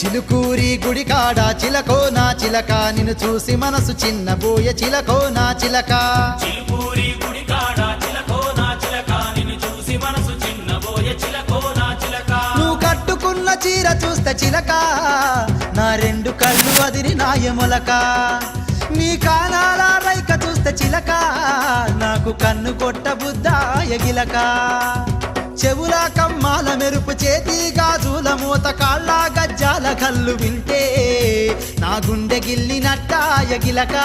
చిలుకూరి గుడి కాడ చిలకో. నా చిలక నిన్ను చూసి మనసు చిన్నబోయ చిలకో నా చిలక. చిలుకూరి నా చిలక. నిన్ను చూసి మనసు చిన్నబోయే చిలకో నా చిలక. నువ్వు కట్టుకున్న చీర చూస్తే చిలక. నా రెండు కళ్ళు అదిరి నాయములక నీ కానాల రైక చూస్తే చిలక. నాకు కన్ను కొట్ట బుద్ధ ఎగిలక చెవుల కమ్మాల మెరుపు చేతి గాజుల మూత కాళ్ళ గజ్జాల కళ్ళు వింటే నా గుండె గిల్లినట్ట ఎగిలక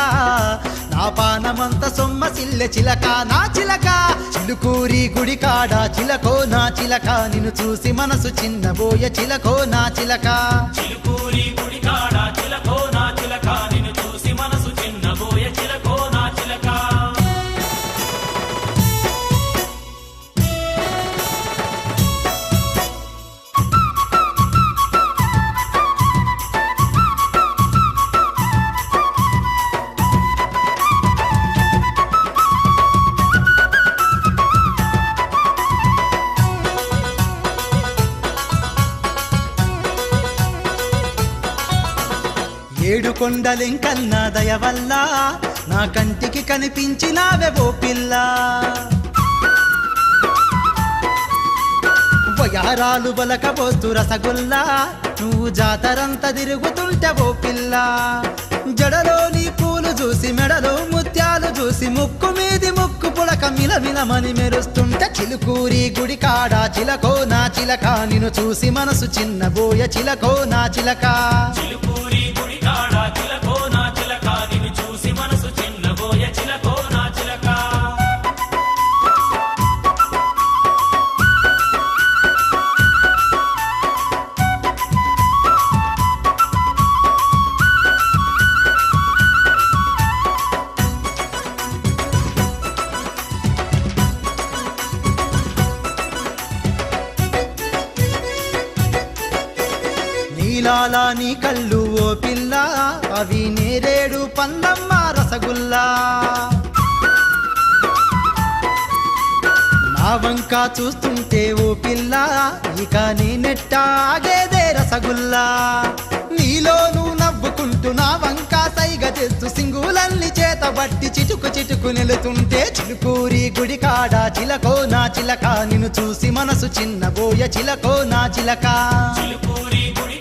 నా పానమంత సొమ్మ సిల్లె చిలక నా చిలక చిలుకూరి గుడి కాడ చిలకో నా చిలక నిన్ను చూసి మనసు చిన్నబోయ చిలకో నా చిలక. చిలుకూరి గుడి కాడ చిలకో నా చిలక నిన్ను ఏడు కొండలింకన్న దయ వల్ల నా కంటికి కనిపించినావే ఓ పిల్ల. వయారాలు బలకపోస్తూ రసగుల్లా నువ్వు జాతరంతా తిరుగుతుంటే ఓ పిల్ల. జడలోని పూలు చూసి మెడలో ముత్యాలు చూసి ముక్కు మీది ముక్కు పుడక మిలమిలమని మెరుస్తుంటే చిలుకూరి గుడి కాడ చిలకో నా చిలక నిన్ను చూసి మనసు చిన్నబోయ చిలకో నా చిలక. చిలుకూరి గుడి కాడ చిలకో నా చిలక నిన్ను చూసి మనసు చిన్నబోయే చిలకో. నా నీ కళ్ళు ఓ అవి నేరేడు పందమ్మ రసగుల్లా. నా వంక చూస్తుంటే ఓ పిల్ల ఇక నీ రసగుల్లా. నీలోనూ నవ్వుకుంటూ నా వంక సైగ చేస్తూ సింగులల్ని చేత బట్టి చిటుకు చిటుకు నిలుతుంటే చిలుకూరి గుడి కాడ చిలకో నా చిలక నిన్ను చూసి మనసు చిన్నబోయ చిలకో నా చిలక. చిలుకూరి గుడి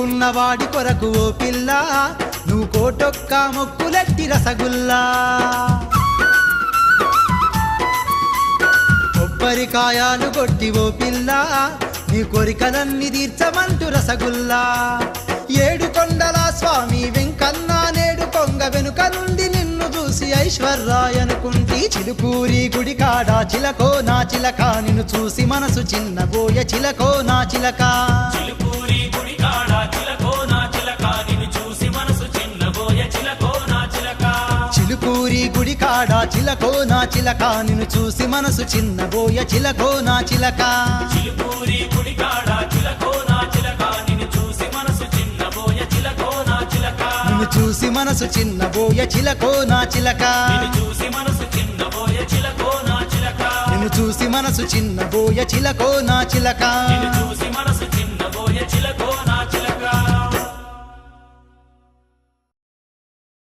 కోరుకున్న వాడి కొరకు ఓ పిల్ల నువ్వు కోటొక్క మొక్కులెట్టి రసగుల్లా. కొబ్బరికాయాలు కొట్టి ఓ పిల్ల నీ కోరికలన్నీ తీర్చమంటూ రసగుల్లా. ఏడు కొండల స్వామి వెంకన్న నేడు కొంగ వెనుక నుండి నిన్ను చూసి ఐశ్వర్రాయ్ అనుకుంటి చిలుకూరి గుడి కాడ చిలకో నా చిలక నిన్ను చూసి మనసు చిన్నబోయ చిలకో నా చిలక. చిలకో నా చిలక నిన్ను చూసి మనసు చిన్నబోయ చిలకో నా చిలక. నిన్ను చూసి మనసు చిన్నబోయే చిలకో నా చిలక. నిన్ను చూసి మనసు చిన్నబోయ చిలకో నా చిలక.